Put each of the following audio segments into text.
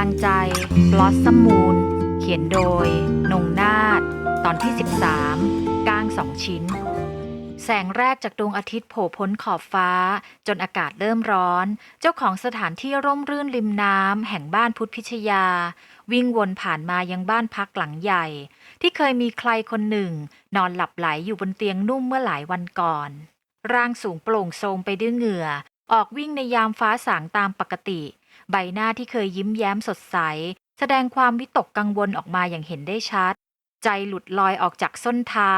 ลังใจ Blossom Moon เขียนโดย นงนาฏตอนที่ 13 ก้างสองชิ้น แสงแรกจากดวงอาทิตย์โผล่พ้นขอบฟ้า จนอากาศเริ่มร้อน เจ้าของสถานที่ร่มรื่นริมน้ำแห่งบ้านพุทธพิชยา วิ่งวนผ่านมายังบ้านพักหลังใหญ่ ที่เคยมีใครคนหนึ่ง นอนหลับไหลอยู่บนเตียงนุ่มเมื่อหลายวันก่อน ร่างสูงโปร่งโทรมไปด้วยเหงื่อ ออกวิ่งในยามฟ้าสางตามปกติ ใบหน้าที่เคยยิ้มแย้มสดใส แสดงความวิตกกังวลออกมาอย่างเห็นได้ชัด ใจหลุดลอยออกจากส้นเท้า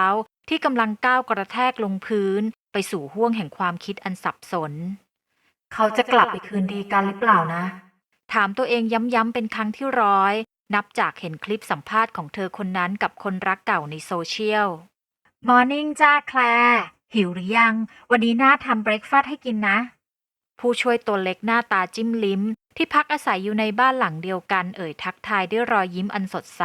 ที่กำลังก้าวกระแทกลงพื้น ไปสู่ห้วงแห่งความคิดอันสับสน เขาจะกลับไปคืนดีกันหรือเปล่านะ ถามตัวเองย้ำๆเป็นครั้งที่ร้อย นับจากเห็นคลิปสัมภาษณ์ของเธอคนนั้นกับคนรักเก่าในโซเชียลมอร์นิ่งจ้าแคลร์หิวหรือยัง วันนี้น้าทำเบรกฟาสต์ให้กินนะ ผู้ช่วยตัวเล็กหน้าตาจิ้มลิ้ม ที่พักอาศัยอยู่ในบ้านหลังเดียวกันเอ่ยทักทายด้วยรอยยิ้มอันสดใส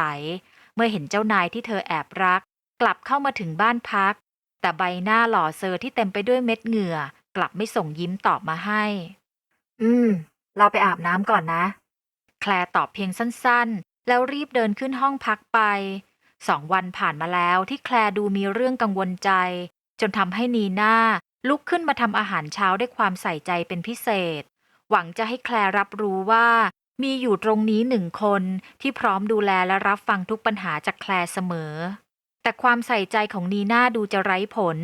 เมื่อเห็นเจ้านายที่เธอแอบรัก กลับเข้ามาถึงบ้านพัก แต่ใบหน้าหล่อเซอร์ที่เต็มไปด้วยเม็ดเหงื่อ กลับไม่ส่งยิ้มตอบมาให้ อืม เราไปอาบน้ำก่อนนะ แคลร์ตอบเพียงสั้นๆ แล้วรีบเดินขึ้นห้องพักไปสองวันผ่านมาแล้วที่แคลร์ดูมีเรื่องกังวลใจ จนทำให้นีน่า ลุกขึ้นมาทำอาหารเช้าด้วยความใส่ใจเป็นพิเศษ หวังจะให้แคลร์รับรู้ว่า มีอยู่ตรงนี้หนึ่งคนที่พร้อมดูแลและรับฟังทุกปัญหาจากแคลร์เสมอ แต่ความใส่ใจของนีน่าดูจะไร้ผล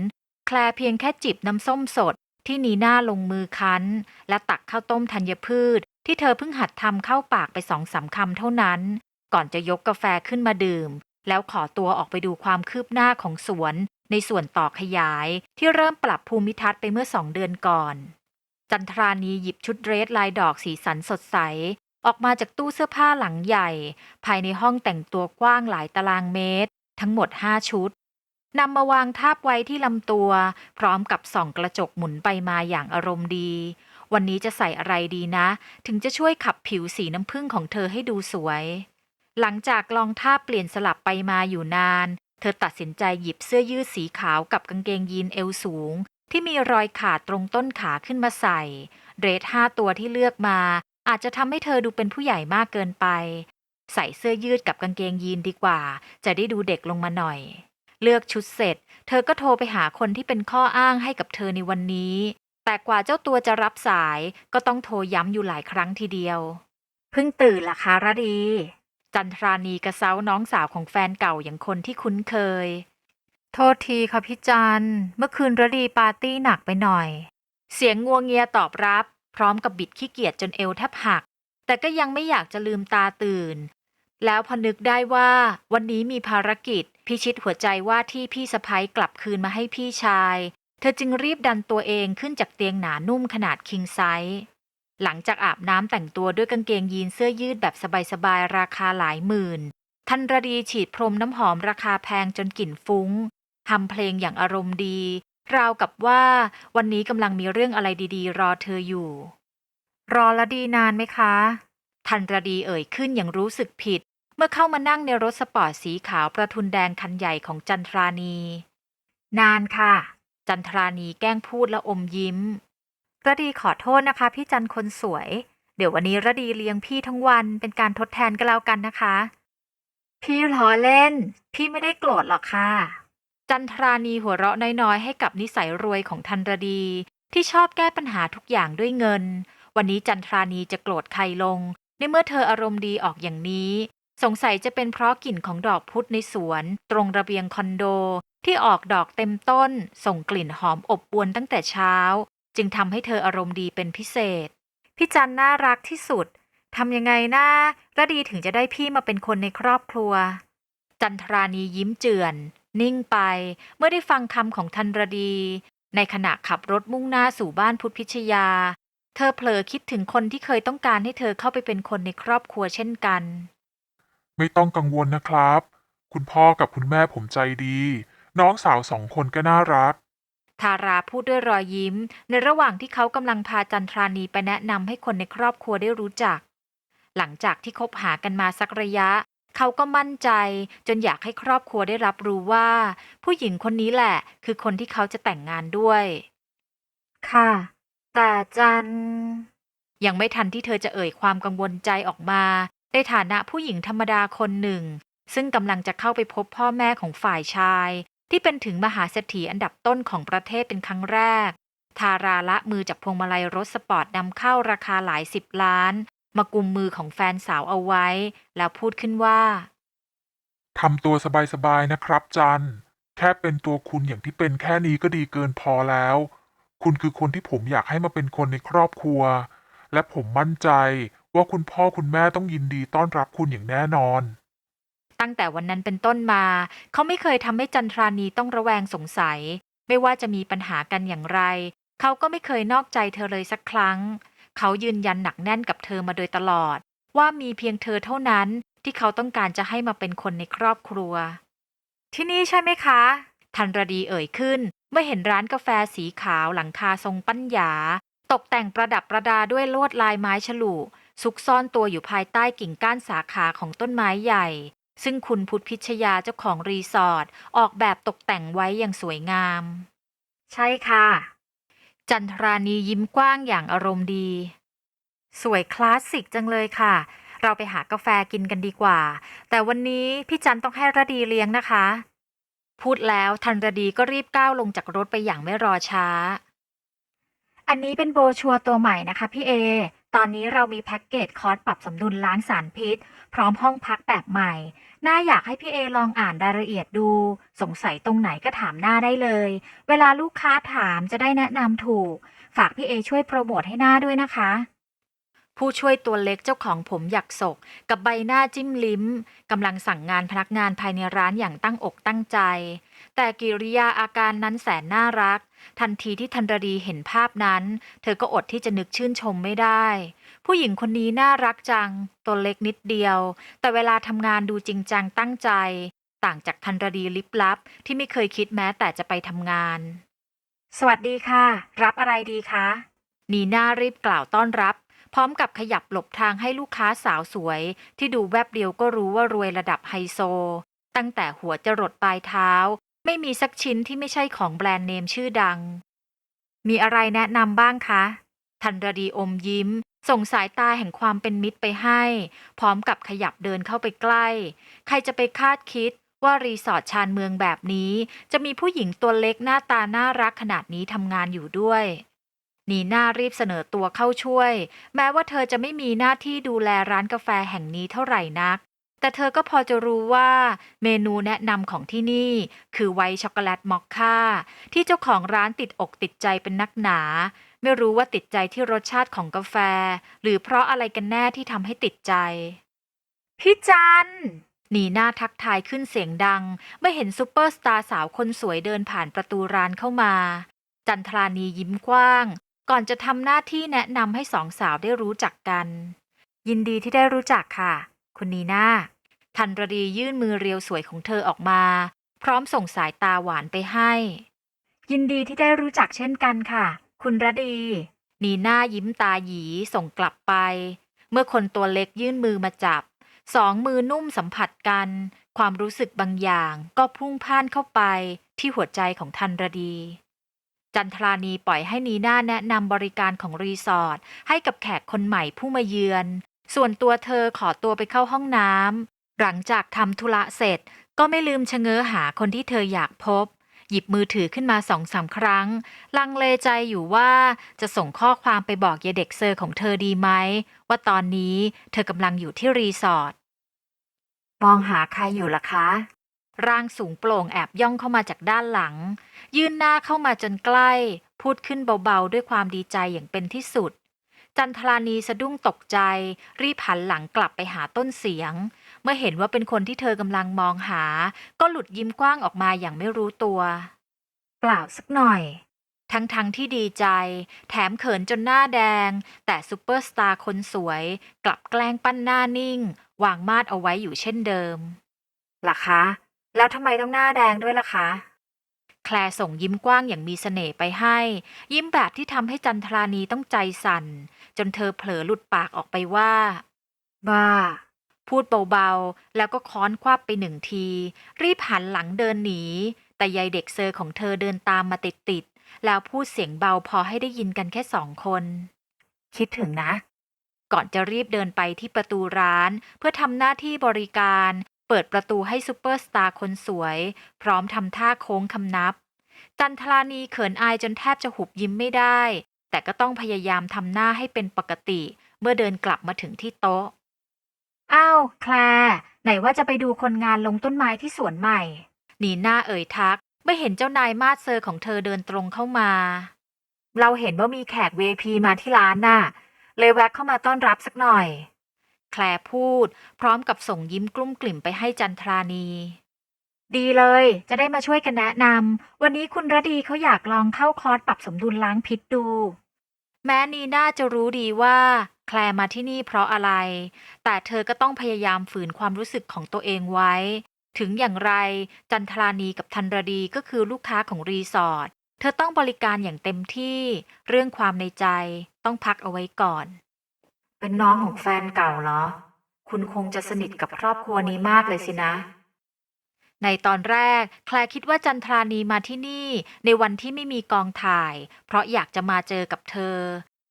แคลร์เพียงแค่จิบน้ำส้มสดที่นีน่าลงมือคั้น และตักข้าวต้มธัญพืช ที่เธอเพิ่งหัดทำเข้าปากไปสองสามคำเท่านั้น ก่อนจะยกกาแฟขึ้นมาดื่ม แล้วขอตัวออกไปดูความคืบหน้าของสวน ในส่วนต่อขยายที่เริ่มปรับภูมิทัศน์ไปเมื่อสองเดือนก่อน จันทรานีหยิบชุดเดรสลายดอกสีสันสดใส ออกมาจากตู้เสื้อผ้าหลังใหญ่ ภายในห้องแต่งตัวกว้างหลายตารางเมตร ทั้งหมดห้าชุดนำมาวางทาบไว้ที่ลำตัว พร้อมกับส่องกระจกหมุนไปมาอย่างอารมณ์ดี วันนี้จะใส่อะไรดีนะ ถึงจะช่วยขับผิวสีน้ำผึ้งของเธอให้ดูสวย หลังจากลองท่าเปลี่ยนสลับไปมาอยู่นาน ธอตัดสินใจหยิบเสื้อยืดสีขาวกับกางเกงยีนเอวสูง ที่มีรอยขาดตรงต้นขาขึ้นมาใส่ เดรสห้าตัวที่เลือกมา อาจจะทำให้เธอดูเป็นผู้ใหญ่มากเกินไป ใส่เสื้อยืดกับกางเกงยีนดีกว่า จะได้ดูเด็กลงมาหน่อย เลือกชุดเสร็จ เธอก็โทรไปหาคนที่เป็นข้ออ้างให้กับเธอในวันนี้ แต่กว่าเจ้าตัวจะรับสาย ก็ต้องโทรย้ำอยู่หลายครั้งทีเดียว เพิ่งตื่นล่ะคะระดี จันทรานีกระเซ้าน้องสาวของแฟนเก่าอย่างคนที่คุ้นเคย โทษทีค่ะพี่จันเมื่อคืนระดีปาร์ตี้หนักไปหน่อย เสียงงัวงเงียตอบรับ พร้อมกับบิดขี้เกียจจนเอวแทบหัก แต่ก็ยังไม่อยากจะลืมตาตื่น แล้วพอนึกได้ว่า วันนี้มีภารกิจ พิชิตหัวใจว่าที่พี่สะพ้ยกลับคืนมาให้พี่ชาย เธอจึงรีบดันตัวเองขึ้นจากเตียงหนานุ่มขนาดคิงไซส์ หลังจากอาบน้ำแต่งตัวด้วยกางเกงยีนเสื้อยืดแบบสบายๆ ราคาหลายหมื่น ทันรดีฉีดพรมน้ำหอมราคาแพงจนกลิ่นฟุ้งทำเพลงอย่างอารมณ์ดี ราวกับว่าวันนี้กำลังมีเรื่องอะไรดีๆ รอเธออยู่ รอละดีนานไหมคะ ทันรดีเอ่ยขึ้นอย่างรู้สึกผิด เมื่อเข้ามานั่งในรถสปอร์ตสีขาวประทุนแดงคันใหญ่ของจันทรานี นานค่ะ จันทรานีแกล้งพูดและอมยิ้ม ระดีขอโทษนะคะ พี่จันคนสวย เดี๋ยววันนี้ระดีเลี้ยงพี่ทั้งวันเป็นการทดแทนก็แล้วกันนะคะ พี่ล้อเล่น พี่ไม่ได้โกรธหรอกค่ะ จันทรานีหัวเราะน้อยๆ ให้กับนิสัยรวยของทันรดี ที่ชอบแก้ปัญหาทุกอย่างด้วยเงิน วันนี้จันทรานีจะโกรธใครลง ในเมื่อเธออารมณ์ดีออกอย่างนี้ สงสัยจะเป็นเพราะกลิ่นของดอกพุธในสวน ตรงระเบียงคอนโดที่ออกดอกเต็มต้น ส่งกลิ่นหอมอบอวนตั้งแต่เช้า จึงทำให้เธออารมณ์ดีเป็นพิเศษ พี่จันน่ารักที่สุดทำยังไงนะระดีถึงจะได้พี่มาเป็นคนในครอบครัว จันทรานียิ้มเจือน นิ่งไปเมื่อได้ฟังคำของทันรดี ในขณะขับรถมุ่งหน้าสู่บ้านพุทธพิชยา เธอเผลอคิดถึงคนที่เคยต้องการให้เธอเข้าไปเป็นคนในครอบครัวเช่นกัน ไม่ต้องกังวลนะครับ คุณพ่อกับคุณแม่ผมใจดี น้องสาวสองคนก็น่ารัก ทาราพูดด้วยรอยยิ้ม ในระหว่างที่เขากำลังพาจันทรานีไปแนะนำให้คนในครอบครัวได้รู้จัก หลังจากที่คบหากันมาสักระยะ เขาก็มั่นใจ จนอยากให้ครอบครัวได้รับรู้ว่า ผู้หญิงคนนี้แหละ คือคนที่เขาจะแต่งงานด้วย ค่ะ แต่จัน ยังไม่ทันที่เธอจะเอ่ยความกังวลใจออกมา ในฐานะผู้หญิงธรรมดาคนหนึ่ง ซึ่งกำลังจะเข้าไปพบพ่อแม่ของฝ่ายชาย ที่เป็นถึงมหาเศรษฐีอันดับต้นของประเทศเป็นครั้งแรก ทาราละมือจากพวงมาลัยรถสปอร์ตนำเข้าราคาหลายสิบล้าน มากุมมือของแฟนสาวเอาไว้ แล้วพูดขึ้นว่าทำตัวสบายๆนะครับจันแค่เป็นตัวคุณอย่างที่เป็นแค่นี้ก็ดีเกินพอแล้ว คุณคือคนที่ผมอยากให้มาเป็นคนในครอบครัว และผมมั่นใจว่าคุณพ่อคุณแม่ต้องยินดีต้อนรับคุณอย่างแน่นอน ตั้งแต่วันนั้นเป็นต้นมา เขาไม่เคยทำให้จันทรานีต้องระแวงสงสัย ไม่ว่าจะมีปัญหากันอย่างไร เขาก็ไม่เคยนอกใจเธอเลยสักครั้ง เขายืนยันหนักแน่นกับเธอมาโดยตลอด ว่ามีเพียงเธอเท่านั้นที่เขาต้องการจะให้มาเป็นคนในครอบครัว ที่นี่ใช่ไหมคะ ทันรดีเอ่ยขึ้น เมื่อเห็นร้านกาแฟสีขาวหลังคาทรงปัญญา ตกแต่งประดับประดาด้วยลวดลายไม้ฉลุซุกซ่อนตัวอยู่ภายใต้กิ่งก้านสาขาของต้นไม้ใหญ่ ซึ่งคุณพุทธพิชยาเจ้าของรีสอร์ทออกแบบตกแต่งไว้อย่างสวยงาม ใช่ค่ะ จันทรานียิ้มกว้างอย่างอารมณ์ดี สวยคลาสสิกจังเลยค่ะ เราไปหากาแฟกินกันดีกว่า แต่วันนี้พี่จันต้องให้ระดีเลี้ยงนะคะ พูดแล้วทันระดีก็รีบก้าวลงจากรถไปอย่างไม่รอช้า อันนี้เป็นโบรชัวร์ตัวใหม่นะคะพี่เอ ตอนนี้เรามีแพ็กเกจคอร์สปรับสมดุลล้างสารพิษ พร้อมห้องพักแบบใหม่ น่าอยากให้พี่เอลองอ่านรายละเอียดดู สงสัยตรงไหนก็ถามหน้าได้เลย เวลาลูกค้าถามจะได้แนะนำถูก ฝากพี่เอช่วยโปรโมทให้หน้าด้วยนะคะ ผู้ช่วยตัวเล็กเจ้าของผมหยักศก กับใบหน้าจิ้มลิ้มกำลังสั่งงานพนักงานภายในร้านอย่างตั้งอกตั้งใจ แต่กิริยาอาการนั้นแสนน่ารัก ทันทีที่ทันรดีเห็นภาพนั้น เธอก็อดที่จะนึกชื่นชมไม่ได้ ผู้หญิงคนนี้น่ารักจัง ตัวเล็กนิดเดียว แต่เวลาทำงานดูจริงจังตั้งใจ ต่างจากทันรดีลิบลับ ที่ไม่เคยคิดแม้แต่จะไปทำงาน สวัสดีค่ะ รับอะไรดีคะนีน่ารีบกล่าวต้อนรับ พร้อมกับขยับหลบทางให้ลูกค้าสาวสวย ที่ดูแวบเดียวก็รู้ว่ารวยระดับไฮโซ ตั้งแต่หัวจรดปลายเท้า ไม่มีสักชิ้นที่ไม่ใช่ของแบรนด์เนมชื่อดัง มีอะไรแนะนำบ้างคะทันรดีอมยิ้ม ส่งสายตาแห่งความเป็นมิตรไปให้ พร้อมกับขยับเดินเข้าไปใกล้ ใครจะไปคาดคิดว่ารีสอร์ทชานเมืองแบบนี้ จะมีผู้หญิงตัวเล็กหน้าตาน่ารักขนาดนี้ทำงานอยู่ด้วยนีน่ารีบเสนอตัวเข้าช่วย แม้ว่าเธอจะไม่มีหน้าที่ดูแลร้านกาแฟแห่งนี้เท่าไหร่นัก แต่เธอก็พอจะรู้ว่าเมนูแนะนำของที่นี่ คือไวช็อกโกแลตมอคค่า ที่เจ้าของร้านติดอกติดใจเป็นนักหนา ไม่รู้ว่าติดใจที่รสชาติของกาแฟ หรือเพราะอะไรกันแน่ที่ทำให้ติดใจ พี่จันหนีหน้าทักทายขึ้นเสียงดัง เมื่อเห็นซูเปอร์สตาร์สาวคนสวยเดินผ่านประตูร้านเข้ามา จันทรานียิ้มกว้าง ก่อนจะทำหน้าที่แนะนำให้สองสาวได้รู้จักกัน ยินดีที่ได้รู้จักค่ะ คุณนีน่าทันรดียื่นมือเรียวสวยของเธอออกมา พร้อมส่งสายตาหวานไปให้ ยินดีที่ได้รู้จักเช่นกันค่ะ คุณระดี นีหน่ายิ้มตาหยีส่งกลับไป เมื่อคนตัวเล็กยื่นมือมาจับ สองมือนุ่มสัมผัสกัน ความรู้สึกบางอย่างก็พุ่งพ่านเข้าไปที่หัวใจของทันรดี จันทรานีปล่อยให้นีน่าแนะนำบริการของรีสอร์ทให้กับแขกคนใหม่ผู้มาเยือน ส่วนตัวเธอขอตัวไปเข้าห้องน้ำหลังจากทำธุระเสร็จก็ไม่ลืมชะเง้อหาคนที่เธออยากพบ หยิบมือถือขึ้นมาสองสามครั้ง ลังเลใจอยู่ว่าจะส่งข้อความไปบอกยายเด็กเซอร์ของเธอดีไหม ว่าตอนนี้เธอกำลังอยู่ที่รีสอร์ทมองหาใครอยู่ล่ะคะ ร่างสูงโปร่งแอบย่องเข้ามาจากด้านหลัง ยื่นหน้าเข้ามาจนใกล้ พูดขึ้นเบาๆ ด้วยความดีใจอย่างเป็นที่สุด จันทรานีสะดุ้งตกใจ รีบหันหลังกลับไปหาต้นเสียง เมื่อเห็นว่าเป็นคนที่เธอกำลังมองหา ก็หลุดยิ้มกว้างออกมาอย่างไม่รู้ตัว เปล่าสักหน่อย ทั้งๆทที่ดีใจ แถมเขินจนหน้าแดง แต่ซูเปอร์สตาร์คนสวย กลับแกล้งปั้นหน้านิ่ง วางมาดเอาไว้อยู่เช่นเดิมล่ะคะ แล้วทำไมต้องหน้าแดงด้วยล่ะคะแคลส่งยิ้มกว้างอย่างมีเสน่ห์ไปให้ ยิ้มแบบที่ทำให้จันทรานีต้องใจสั่น จนเธอเผลอหลุดปากออกไปว่า บ้า พูดเบาๆ แล้วก็ค้อนควับไปหนึ่งที รีบหันหลังเดินหนี แต่ยายเด็กเซอร์ของเธอเดินตามมาติดๆ แล้วพูดเสียงเบาพอให้ได้ยินกันแค่สองคน คิดถึงนะ ก่อนจะรีบเดินไปที่ประตูร้าน เพื่อทำหน้าที่บริการ เปิดประตูให้ซูเปอร์สตาร์คนสวย พร้อมทำท่าโค้งคำนับ จันทรานีเขินอายจนแทบจะหุบยิ้มไม่ได้ แต่ก็ต้องพยายามทำหน้าให้เป็นปกติ เมื่อเดินกลับมาถึงที่โต๊ะ อ้าว แคลร์ไหนว่าจะไปดูคนงานลงต้นไม้ที่สวนใหม่ นีน่าเอ่ยทักไม่เห็นเจ้านายมาดเซอร์ของเธอเดินตรงเข้ามา เราเห็นว่ามีแขก VIP มาที่ร้านน่ะ เลยแวะเข้ามาต้อนรับสักหน่อย แคลร์พูด พร้อมกับส่งยิ้มกลุ้มกลิ่มไปให้จันทรานี ดีเลย จะได้มาช่วยกันแนะนำวันนี้คุณระดีเขาอยากลองเข้าคอร์สปรับสมดุลล้างพิษดู แม้นีน่าจะรู้ดีว่า แคลร์มาที่นี่เพราะอะไร แต่เธอก็ต้องพยายามฝืนความรู้สึกของตัวเองไว้ ถึงอย่างไรจันทรานีกับธันรดีก็คือลูกค้าของรีสอร์ท เธอต้องบริการอย่างเต็มที่ เรื่องความในใจต้องพักเอาไว้ก่อน เป็นน้องของแฟนเก่าเหรอ คุณคงจะสนิทกับครอบครัวนี้มากเลยสินะ ในตอนแรก แคลร์คิดว่าจันทรานีมาที่นี่ ในวันที่ไม่มีกองถ่าย เพราะอยากจะมาเจอกับเธอ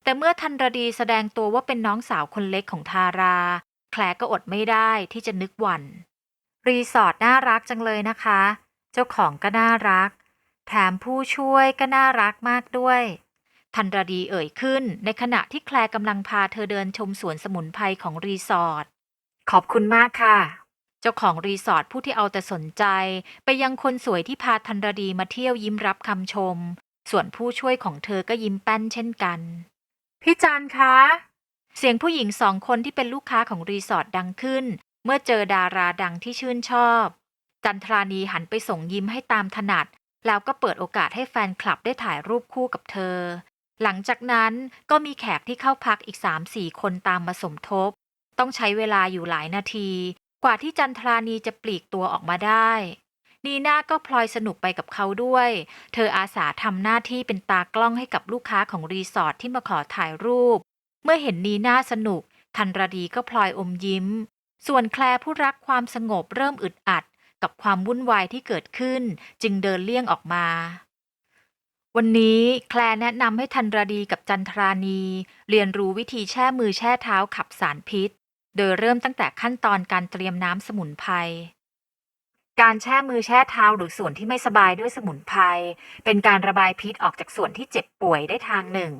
แต่เมื่อธันรดีแสดงตัวว่าเป็นน้องสาวคนเล็กของทารา แคล์ก็อดไม่ได้ที่จะนึกหวัน รีสอร์ทน่ารักจังเลยนะคะ เจ้าของก็น่ารัก แถมผู้ช่วยก็น่ารักมากด้วย ทันรดีเอ่ยขึ้น ในขณะที่แคล์กำลังพาเธอเดินชมสวนสมุนไพรของรีสอร์ท ขอบคุณมากค่ะ เจ้าของรีสอร์ทผู้ที่เอาแต่สนใจ ไปยังคนสวยที่พาทันรดีมาเที่ยวยิ้มรับคำชม ส่วนผู้ช่วยของเธอก็ยิ้มแป้นเช่นกัน พี่จันคะ เสียงผู้หญิงสองคนที่เป็นลูกค้าของรีสอร์ทดังขึ้น เมื่อเจอดาราดังที่ชื่นชอบ จันทรานีหันไปส่งยิ้มให้ตามถนัด แล้วก็เปิดโอกาสให้แฟนคลับได้ถ่ายรูปคู่กับเธอ หลังจากนั้นก็มีแขกที่เข้าพักอีก3-4คนตามมาสมทบ ต้องใช้เวลาอยู่หลายนาที กว่าที่จันทรานีจะปลีกตัวออกมาได้ นีน่าก็พลอยสนุกไปกับเขาด้วย เธออาสาทำหน้าที่เป็นตากล้องให้กับลูกค้าของรีสอร์ทที่มาขอถ่ายรูป เมื่อเห็นนีน่าสนุก ทันรดีก็พลอยอมยิ้ม ส่วนแคลร์ผู้รักความสงบเริ่มอึดอัด กับความวุ่นวายที่เกิดขึ้น จึงเดินเลี่ยงออกมา วันนี้แคลแนะนำให้ทันรดีกับจันทรานี เรียนรู้วิธีแช่มือแช่เท้าขับสารพิษ โดยเริ่มตั้งแต่ขั้นตอนการเตรียมน้ำสมุนไพร การแช่มือแช่เท้าหรือส่วนที่ไม่สบายด้วยสมุนไพรเป็นการระบายพิษออกจากส่วนที่เจ็บป่วยได้ทางหนึ่ง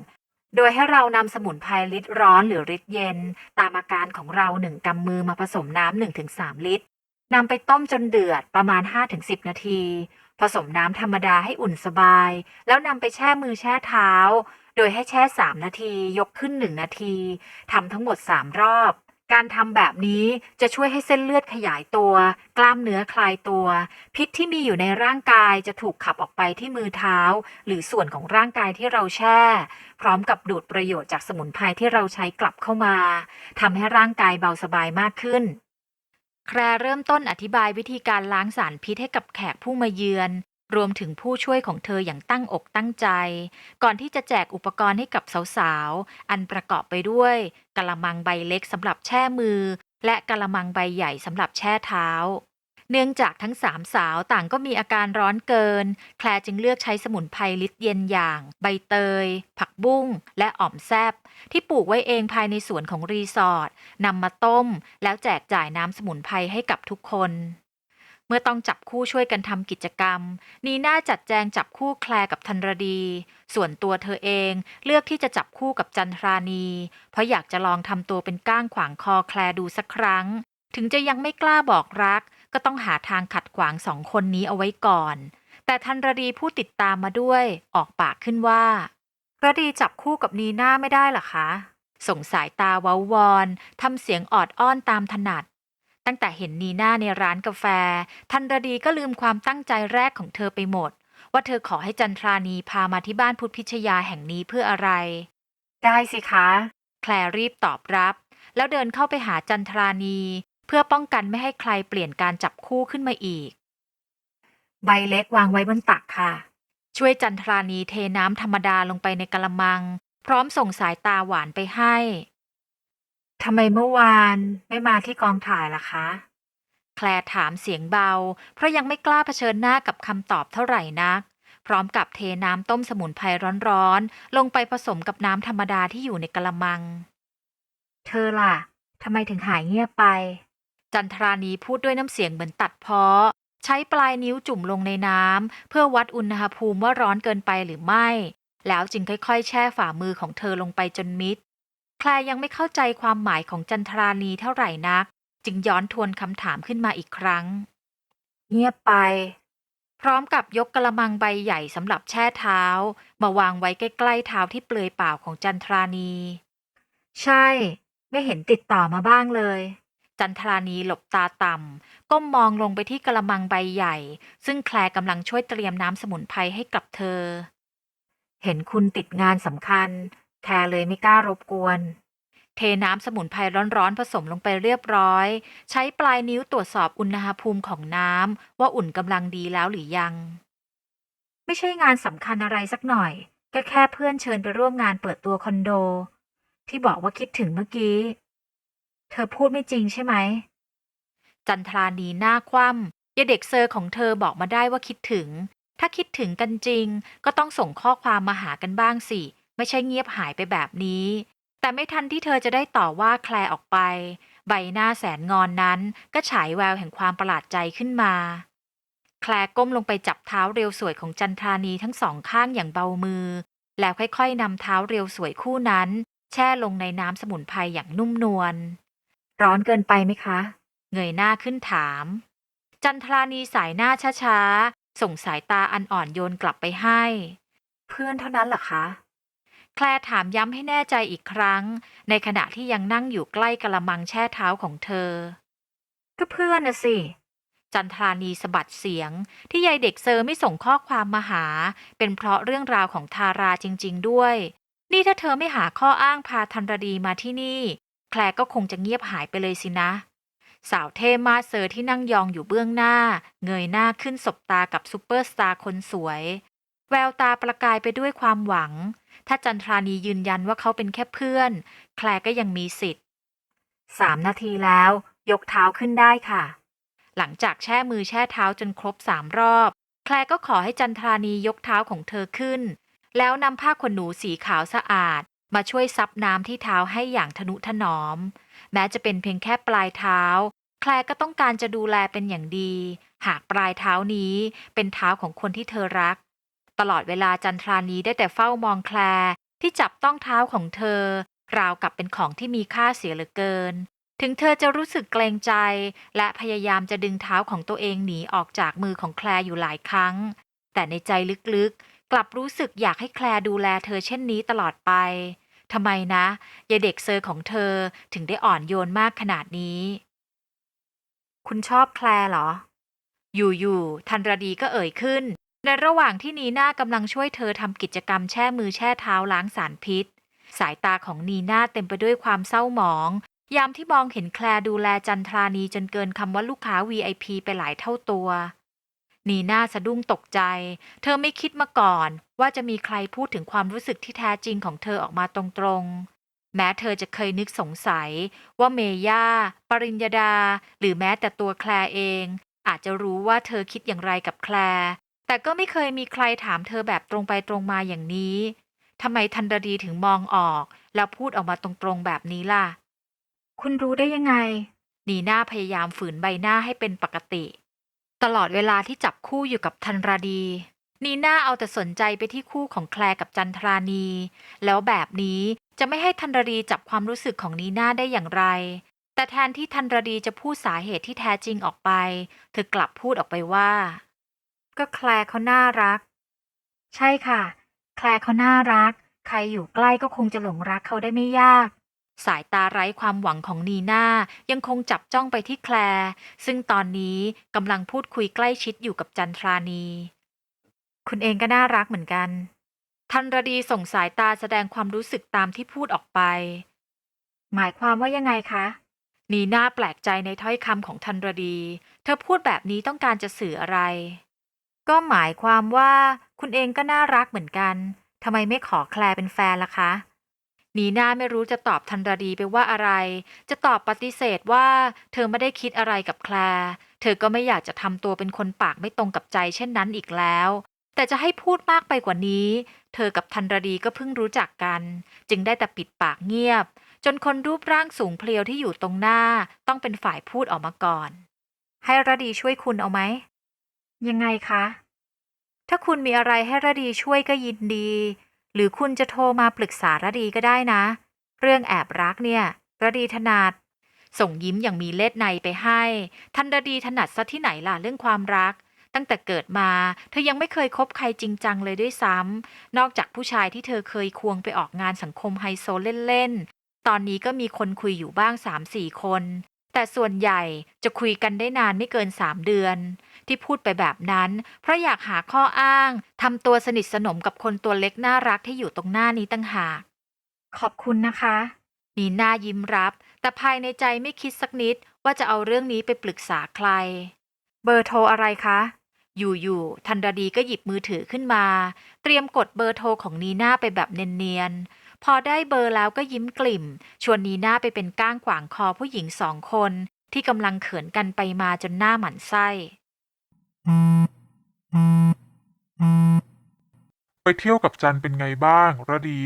โดยให้เรานำสมุนไพรลิตรร้อนหรือลิตรเย็น ตามอาการของเราหนึ่งกำมือมาผสมน้ำหนึ่งถึงสามลิตรนำไปต้มจนเดือดประมาณ 5-10 นาที ผสมน้ำธรรมดาให้อุ่นสบาย แล้วนำไปแช่มือแช่เท้า โดยให้แช่ 3 นาที ยกขึ้น 1 นาทีทำทั้งหมด 3 รอบ การทำแบบนี้จะช่วยให้เส้นเลือดขยายตัว กล้ามเนื้อคลายตัว พิษที่มีอยู่ในร่างกายจะถูกขับออกไปที่มือเท้า หรือส่วนของร่างกายที่เราแช่ พร้อมกับดูดประโยชน์จากสมุนไพรที่เราใช้กลับเข้ามาทำให้ร่างกายเบาสบายมากขึ้น แครเริ่มต้นอธิบายวิธีการล้างสารพิษให้กับแขกผู้มาเยือน รวมถึงผู้ช่วยของเธออย่างตั้งอกตั้งใจ ก่อนที่จะแจกอุปกรณ์ให้กับสาวๆ อันประกอบไปด้วยกละมังใบเล็กสำหรับแช่มือ และกละมังใบใหญ่สำหรับแช่เท้า เนื่องจากทั้งสามสาวต่างก็มีอาการร้อนเกิน แคลจึงเลือกใช้สมุนไพรลิตรเย็นอย่าง ใบเตย ผักบุ้ง และอ่อมแซบ ที่ปลูกไว้เองภายในสวนของรีสอร์ทนำมาต้ม แล้วแจกจ่ายน้ำสมุนไพรให้กับทุกคน เมื่อต้องจับคู่ช่วยกันทำกิจกรรม นีน่าจัดแจงจับคู่แคลกับธันรดี ส่วนตัวเธอเองเลือกที่จะจับคู่กับจันทรานี เพราะอยากจะลองทำตัวเป็นก้างขวางคอแคลดูสักครั้ง ถึงจะยังไม่กล้าบอกรัก ก็ต้องหาทางขัดขวางสองคนนี้เอาไว้ก่อน แต่ทันรดีผู้ติดตามมาด้วย ออกปากขึ้นว่าระดีจับคู่กับนีน่าไม่ได้หรอคะส่งสายตาเว้าวอนทำเสียงออดอ้อนตามถนัด ตั้งแต่เห็นนีน่าในร้านกาแฟ ทันรดีก็ลืมความตั้งใจแรกของเธอไปหมด ว่าเธอขอให้จันทรานีพามาที่บ้านพุทธพิชยาแห่งนี้เพื่ออะไร ได้สิคะ แคลรีบตอบรับ แล้วเดินเข้าไปหาจันทรานี เพื่อป้องกันไม่ให้ใครเปลี่ยนการจับคู่ขึ้นมาอีก ใบเล็กวางไว้บนตักค่ะ ช่วยจันทรานีเทน้ำธรรมดาลงไปในกะละมัง พร้อมส่งสายตาหวานไปให้ ทำไมเมื่อวานไม่มาที่กองถ่ายล่ะคะ แคลถามเสียงเบา เพราะยังไม่กล้าเผชิญหน้ากับคำตอบเท่าไหร่นัก พร้อมกับเทน้ำต้มสมุนไพรร้อนๆ ลงไปผสมกับน้ำธรรมดาที่อยู่ในกะละมัง เธอล่ะทำไมถึงหายเงียบไป จันทรานีพูดด้วยน้ำเสียงเหมือนตัดเพ้อ ใช้ปลายนิ้วจุ่มลงในน้ำเพื่อวัดอุณหภูมิว่าร้อนเกินไปหรือไม่ แล้วจึงค่อยๆ แช่ฝ่ามือของเธอลงไปจนมิด แคลยังไม่เข้าใจความหมายของจันทรานีเท่าไหร่นัก จึงย้อนทวนคำถามขึ้นมาอีกครั้ง เงียบไป พร้อมกับยกกระมังใบใหญ่สำหรับแช่เท้า มาวางไว้ใกล้ๆเท้าที่เปลือยเปล่าของจันทรานี ใช่ ไม่เห็นติดต่อมาบ้างเลย จันทรานีหลบตาต่ำก้มมองลงไปที่กระมังใบใหญ่ ซึ่งแคลกำลังช่วยเตรียมน้ำสมุนไพรให้กับเธอ เห็นคุณติดงานสำคัญ แคลเลยไม่กล้ารบกวน เทน้ำสมุนไพรร้อนๆผสมลงไปเรียบร้อย ใช้ปลายนิ้วตรวจสอบอุณหภูมิของน้ำว่าอุ่นกำลังดีแล้วหรือยัง ไม่ใช่งานสำคัญอะไรสักหน่อยแค่แค่เพื่อนเชิญไปร่วมงานเปิดตัวคอนโด ที่บอกว่าคิดถึงเมื่อกี้ เธอพูดไม่จริงใช่ไหม จันทรานีหน้าคว่ำยาเด็กเซอร์ของเธอบอกมาได้ว่าคิดถึง ถ้าคิดถึงกันจริง ก็ต้องส่งข้อความมาหากันบ้างสิ ไม่ใช่เงียบหายไปแบบนี้ แต่ไม่ทันที่เธอจะได้ต่อว่าแคลออกไป ใบหน้าแสนงอนนั้นก็ฉายแววแห่งความประหลาดใจขึ้นมา แคลก้มลงไปจับเท้าเรียวสวยของจันทรานีทั้งสองข้างอย่างเบามือ แล้วค่อยๆนำเท้าเรียวสวยคู่นั้น แช่ลงในน้ำสมุนไพรอย่างนุ่มนวลร้อนเกินไปไหมคะ เงยหน้าขึ้นถาม จันทรานีสายหน้าช้าๆ ส่งสายตาอันอ่อนโยนกลับไปให้ เพื่อนเท่านั้นเหรอคะ แคลถามย้ำให้แน่ใจอีกครั้ง ในขณะที่ยังนั่งอยู่ใกล้กระมังแช่เท้าของเธอ ก็เพื่อนนะสิ จันทรานีสะบัดเสียง ที่ยายเด็กเซอร์ไม่ส่งข้อความมาหา เป็นเพราะเรื่องราวของทาราจริง ๆ ด้วย นี่ถ้าเธอไม่หาข้ออ้างพาธันรดีมาที่นี่ แคลก็คงจะเงียบหายไปเลยสินะ สาวเท่มาเซอร์ที่นั่งยองอยู่เบื้องหน้า เงยหน้าขึ้นสบตากับซูเปอร์สตาร์คนสวย แววตาประกายไปด้วยความหวัง ถ้าจันทรานียืนยันว่าเขาเป็นแค่เพื่อน แคลก็ยังมีสิทธิ์สามนาทีแล้ว ยกเท้าขึ้นได้ค่ะ หลังจากแช่มือแช่เท้าจนครบสามรอบ แคลก็ขอให้จันทรานียกเท้าของเธอขึ้น แล้วนำผ้าขนหนูสีขาวสะอาด มาช่วยซับน้ำที่เท้าให้อย่างทนุถนอม แม้จะเป็นเพียงแค่ปลายเท้า แคลก็ต้องการจะดูแลเป็นอย่างดี หากปลายเท้านี้เป็นเท้าของคนที่เธอรัก ตลอดเวลาจันทรานีได้แต่เฝ้ามองแคลที่จับต้องเท้าของเธอ ราวกับเป็นของที่มีค่าเสียเหลือเกิน ถึงเธอจะรู้สึกเกรงใจ และพยายามจะดึงเท้าของตัวเองหนีออกจากมือของแคลอยู่หลายครั้ง แต่ในใจลึกๆ กลับรู้สึกอยากให้แคลดูแลเธอเช่นนี้ตลอดไปทำไมนะยายเด็กเซอร์ของเธอถึงได้อ่อนโยนมากขนาดนี้ คุณชอบแคลเหรอ อยู่ๆ ทันรดีก็เอ่ยขึ้น ในระหว่างที่นีน่ากำลังช่วยเธอทำกิจกรรมแช่มือแช่เท้าล้างสารพิษ สายตาของนีน่าเต็มไปด้วยความเศร้าหมอง ยามที่มองเห็นแคลดูแลจันทรานีจนเกินคำว่าลูกค้า VIP ไปหลายเท่าตัวนีน่าสะดุ้งตกใจ เธอไม่คิดมาก่อน ว่าจะมีใครพูดถึงความรู้สึกที่แท้จริงของเธอออกมาตรงๆ แม้เธอจะเคยนึกสงสัย ว่าเมย่า ปริญญาดา หรือแม้แต่ตัวแคลเอง อาจจะรู้ว่าเธอคิดอย่างไรกับแคล แต่ก็ไม่เคยมีใครถามเธอแบบตรงไปตรงมาอย่างนี้ทำไมทันรดีถึงมองออก แล้วพูดออกมาตรงๆแบบนี้ล่ะ คุณรู้ได้ยังไง นีน่าพยายามฝืนใบหน้าให้เป็นปกติ ตลอดเวลาที่จับคู่อยู่กับทันราดี นีน่าเอาแต่สนใจไปที่คู่ของแคลกับจันทรานี แล้วแบบนี้จะไม่ให้ทันราดีจับความรู้สึกของนีน่าได้อย่างไร แต่แทนที่ทันราดีจะพูดสาเหตุที่แท้จริงออกไป เธอกลับพูดออกไปว่า ก็แคลเขาน่ารัก ใช่ค่ะ แคลเขาน่ารัก ใครอยู่ใกล้ก็คงจะหลงรักเขาได้ไม่ยาก สายตาไร้ความหวังของนีน่ายังคงจับจ้องไปที่แคลซึ่งตอนนี้กำลังพูดคุยใกล้ชิดอยู่กับจันทรานี คุณเองก็น่ารักเหมือนกันทันรดีส่งสายตาแสดงความรู้สึกตามที่พูดออกไป หมายความว่ายังไงคะนีน่าแปลกใจในถ้อยคำของทันรดี เธอพูดแบบนี้ต้องการจะสื่ออะไร ก็หมายความว่าคุณเองก็น่ารักเหมือนกันทำไมไม่ขอแคลร์เป็นแฟนล่ะคะ นีน่าไม่รู้จะตอบทันรดีไปว่าอะไร จะตอบปฏิเสธว่าเธอไม่ได้คิดอะไรกับแคลร์เธอก็ไม่อยากจะทำตัวเป็นคนปากไม่ตรงกับใจเช่นนั้นอีกแล้ว แต่จะให้พูดมากไปกว่านี้ เธอกับทันรดีก็เพิ่งรู้จักกัน จึงได้แต่ปิดปากเงียบ จนคนรูปร่างสูงเพลียวที่อยู่ตรงหน้า ต้องเป็นฝ่ายพูดออกมาก่อน ให้ระดีช่วยคุณเอาไหม ยังไงคะ ถ้าคุณมีอะไรให้ระดีช่วยก็ยินดี หรือคุณจะโทรมาปรึกษาระดีก็ได้นะ เรื่องแอบรักเนี่ย ระดีถนัด ส่งยิ้มอย่างมีเล็ดในไปให้ ทันระดีถนัดซะที่ไหนล่ะเรื่องความรัก ตั้งแต่เกิดมา เธอยังไม่เคยคบใครจริงจังเลยด้วยซ้ำนอกจากผู้ชายที่เธอเคยควงไปออกงานสังคมไฮโซเล่นๆ ตอนนี้ก็มีคนคุยอยู่บ้างสามสี่คนแต่ส่วนใหญ่จะคุยกันได้นานไม่เกินสามเดือน ที่พูดไปแบบนั้น เพราะอยากหาข้ออ้างทำตัวสนิทสนมกับคนตัวเล็กน่ารักที่อยู่ตรงหน้านี้ตั้งหากขอบคุณนะคะนีน่ายิ้มรับ แต่ภายในใจไม่คิดสักนิดว่าจะเอาเรื่องนี้ไปปรึกษาใคร เบอร์โทรอะไรคะ อยู่ๆทันรดีก็หยิบมือถือขึ้นมา เตรียมกดเบอร์โทรของนีน่าไปแบบเนียนๆ พอได้เบอร์แล้วก็ยิ้มกลิ่ม ชวนนีน่าไปเป็นก้างขวางคอผู้หญิงสองคน ที่กำลังเขินกันไปมาจนหน้าหมันไส้ ไปเที่ยวกับจันเป็นไงบ้างระดี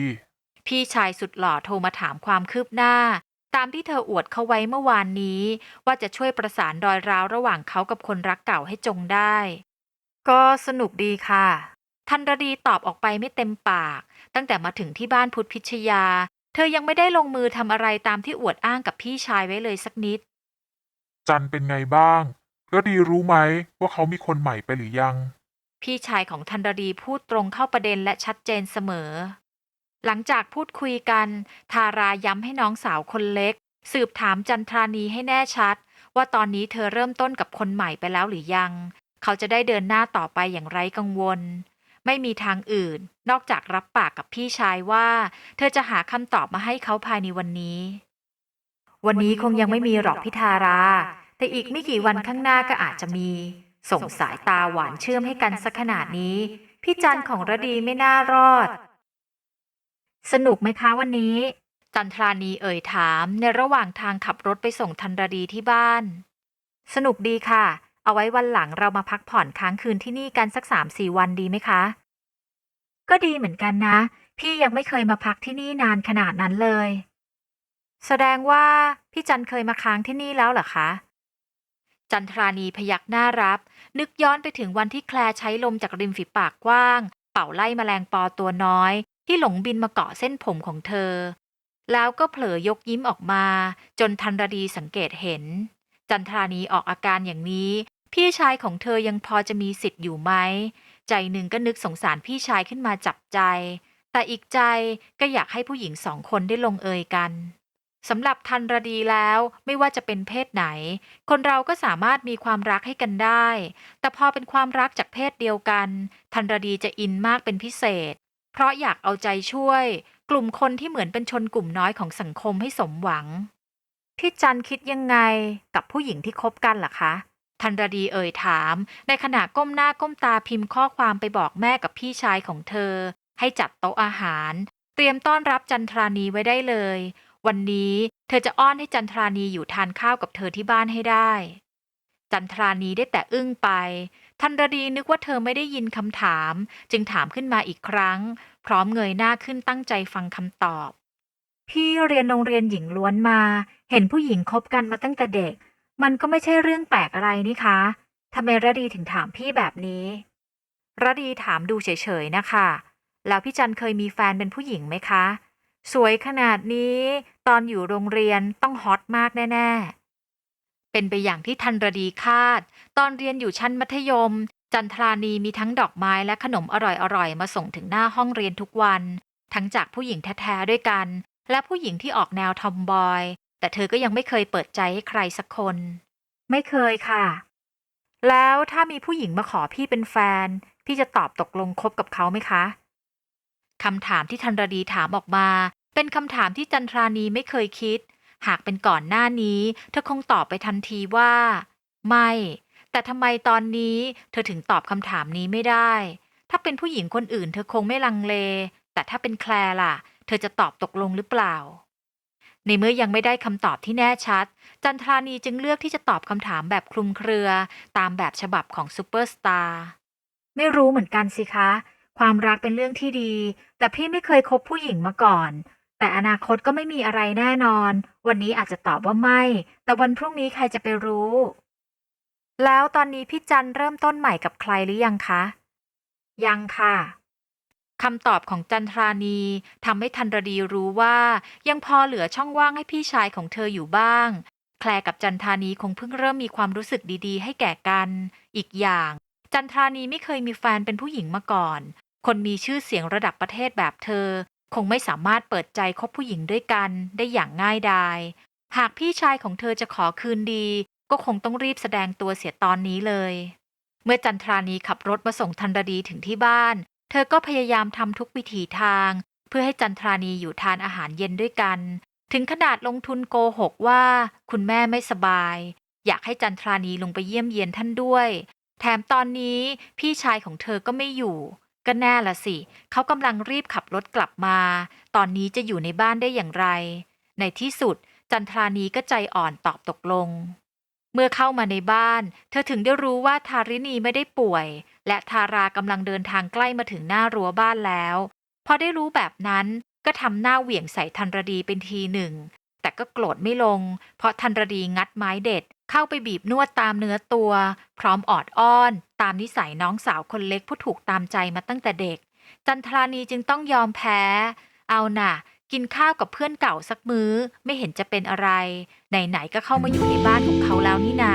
พี่ชายสุดหล่อโทรมาถามความคืบหน้า ตามที่เธออวดเขาไว้เมื่อวานนี้ ว่าจะช่วยประสานรอยร้าวระหว่างเขากับคนรักเก่าให้จงได้ ก็สนุกดีค่ะทันรดีตอบออกไปไม่เต็มปาก ตั้งแต่มาถึงที่บ้านพุทธพิชยา เธอยังไม่ได้ลงมือทำอะไรตามที่อวดอ้างกับพี่ชายไว้เลยสักนิด จันเป็นไงบ้าง ระดีรู้ไหมว่าเขามีคนใหม่ไปหรือยัง พี่ชายของทันรดีพูดตรงเข้าประเด็นและชัดเจนเสมอ หลังจากพูดคุยกัน ทาราย้ำให้น้องสาวคนเล็ก สืบถามจันทรานีให้แน่ชัด ว่าตอนนี้เธอเริ่มต้นกับคนใหม่ไปแล้วหรือยัง เขาจะได้เดินหน้าต่อไปอย่างไร้กังวล ไม่มีทางอื่น นอกจากรับปากกับพี่ชายว่า เธอจะหาคำตอบมาให้เขาภายในวันนี้ วันนี้คงยังไม่มีหรอกพิธารา แต่อีกไม่กี่วันข้างหน้าก็อาจจะมี ส่งสายตาหวานเชื่อมให้กันสักขนาดนี้ พี่จันของระดีไม่น่ารอด สนุกไหมคะวันนี้ จันทรานีเอ่ยถามในระหว่างทางขับรถไปส่งทันรดีที่บ้าน สนุกดีค่ะ เอาไว้วันหลังเรามาพักผ่อนค้างคืนที่นี่กันสักสามสี่วันดีไหมคะ ก็ดีเหมือนกันนะ พี่ยังไม่เคยมาพักที่นี่นานขนาดนั้นเลย แสดงว่าพี่จันเคยมาค้างที่นี่แล้วเหรอคะ จันทรานีพยักหน้ารับ นึกย้อนไปถึงวันที่แคลใช้ลมจากริมฝีปากกว้าง เป่าไล่แมลงปอตัวน้อย ที่หลงบินมาเกาะเส้นผมของเธอ แล้วก็เผลอยกยิ้มออกมา จนทันรดีสังเกตเห็น จันทรานีออกอาการอย่างนี้ พี่ชายของเธอยังพอจะมีสิทธิ์อยู่ไหม ใจหนึ่งก็นึกสงสารพี่ชายขึ้นมาจับใจ แต่อีกใจก็อยากให้ผู้หญิงสองคนได้ลงเอยกัน สำหรับทันรดีแล้วไม่ว่าจะเป็นเพศไหน คนเราก็สามารถมีความรักให้กันได้ แต่พอเป็นความรักจากเพศเดียวกัน ทันรดีจะอินมากเป็นพิเศษ เพราะอยากเอาใจช่วย กลุ่มคนที่เหมือนเป็นชนกลุ่มน้อยของสังคมให้สมหวัง พี่จันคิดยังไงกับผู้หญิงที่คบกันล่ะคะ ทันรดีเอ่ยถาม ในขณะก้มหน้าก้มตาพิมพ์ข้อความไปบอกแม่กับพี่ชายของเธอ ให้จัดโต๊ะอาหาร เตรียมต้อนรับจันทรานีไว้ได้เลย วันนี้เธอจะอ้อนให้จันทรานีอยู่ทานข้าวกับเธอที่บ้านให้ได้ จันทรานีได้แต่อึ้งไปทันรดีนึกว่าเธอไม่ได้ยินคำถาม จึงถามขึ้นมาอีกครั้ง พร้อมเงยหน้าขึ้นตั้งใจฟังคำตอบ พี่เรียนโรงเรียนหญิงล้วนมา เห็นผู้หญิงคบกันมาตั้งแต่เด็ก มันก็ไม่ใช่เรื่องแปลกอะไรนี่คะทำไมระดีถึงถามพี่แบบนี้ระดีถามดูเฉยๆนะคะ แล้วพี่จันเคยมีแฟนเป็นผู้หญิงไหมคะ สวยขนาดนี้ ตอนอยู่โรงเรียนต้องฮอตมากแน่ ๆ เป็นไปอย่างที่ทันรดีคาด ตอนเรียนอยู่ชั้นมัธยม จันทรานีมีทั้งดอกไม้และขนมอร่อยๆ มาส่งถึงหน้าห้องเรียนทุกวัน ทั้งจากผู้หญิงแท้ๆด้วยกัน และผู้หญิงที่ออกแนวทอมบอย แต่เธอก็ยังไม่เคยเปิดใจให้ใครสักคน ไม่เคยค่ะ แล้วถ้ามีผู้หญิงมาขอพี่เป็นแฟน พี่จะตอบตกลงคบกับเขาไหมคะคำถามที่ทันรดีถามออกมา เป็นคำถามที่จันทรานีไม่เคยคิด หากเป็นก่อนหน้านี้ เธอคงตอบไปทันทีว่า ไม่ แต่ทำไมตอนนี้ เธอถึงตอบคำถามนี้ไม่ได้ ถ้าเป็นผู้หญิงคนอื่น เธอคงไม่ลังเล แต่ถ้าเป็นแคลล่ะ เธอจะตอบตกลงหรือเปล่า ในเมื่อยังไม่ได้คำตอบที่แน่ชัด จันทรานีจึงเลือกที่จะตอบคำถามแบบคลุมเครือ ตามแบบฉบับของซูเปอร์สตาร์ไม่รู้เหมือนกันสิคะ ความรักเป็นเรื่องที่ดี แต่พี่ไม่เคยคบผู้หญิงมาก่อน แต่อนาคตก็ไม่มีอะไรแน่นอน วันนี้อาจจะตอบว่าไม่ แต่วันพรุ่งนี้ใครจะไปรู้ แล้วตอนนี้พี่จันเริ่มต้นใหม่กับใครหรือยังคะ ยังค่ะคำตอบของจันทรานีทำให้ธันรดีรู้ว่า ยังพอเหลือช่องว่างให้พี่ชายของเธออยู่บ้าง แคลกับจันทรานีคงเพิ่งเริ่มมีความรู้สึกดีๆ ให้แก่กัน อีกอย่าง จันทรานีไม่เคยมีแฟนเป็นผู้หญิงมาก่อน คนมีชื่อเสียงระดับประเทศแบบเธอ คงไม่สามารถเปิดใจคบผู้หญิงด้วยกันได้อย่างง่ายดายหากพี่ชายของเธอจะขอคืนดี ก็คงต้องรีบแสดงตัวเสียตอนนี้เลย เมื่อจันทรานีขับรถมาส่งธันรดีถึงที่บ้าน เธอก็พยายามทำทุกวิถีทาง เพื่อให้จันทรานีอยู่ทานอาหารเย็นด้วยกัน ถึงขนาดลงทุนโกหกว่า คุณแม่ไม่สบาย อยากให้จันทรานีลงไปเยี่ยมเยียนท่านด้วย แถมตอนนี้พี่ชายของเธอก็ไม่อยู่ ก็แน่ละสิ เขากำลังรีบขับรถกลับมา ตอนนี้จะอยู่ในบ้านได้อย่างไร ในที่สุด จันทรานีก็ใจอ่อนตอบตกลง เมื่อเข้ามาในบ้าน เธอถึงได้รู้ว่าทารินีไม่ได้ป่วย และทารากำลังเดินทางใกล้มาถึงหน้ารั้วบ้านแล้ว พอได้รู้แบบนั้นก็ทำหน้าเหวี่ยงใส่ธันรดีเป็นทีหนึ่ง แต่ก็โกรธไม่ลง เพราะธันรดีงัดไม้เด็ด เข้าไปบีบนวดตามเนื้อตัว พร้อมออดอ้อน ตามนิสัยน้องสาวคนเล็กผู้ถูกตามใจมาตั้งแต่เด็ก จันทรานีจึงต้องยอมแพ้ เอาน่ะ กินข้าวกับเพื่อนเก่าสักมื้อ ไม่เห็นจะเป็นอะไร ไหนๆก็เข้ามาอยู่ในบ้านของเขาแล้วนี่นา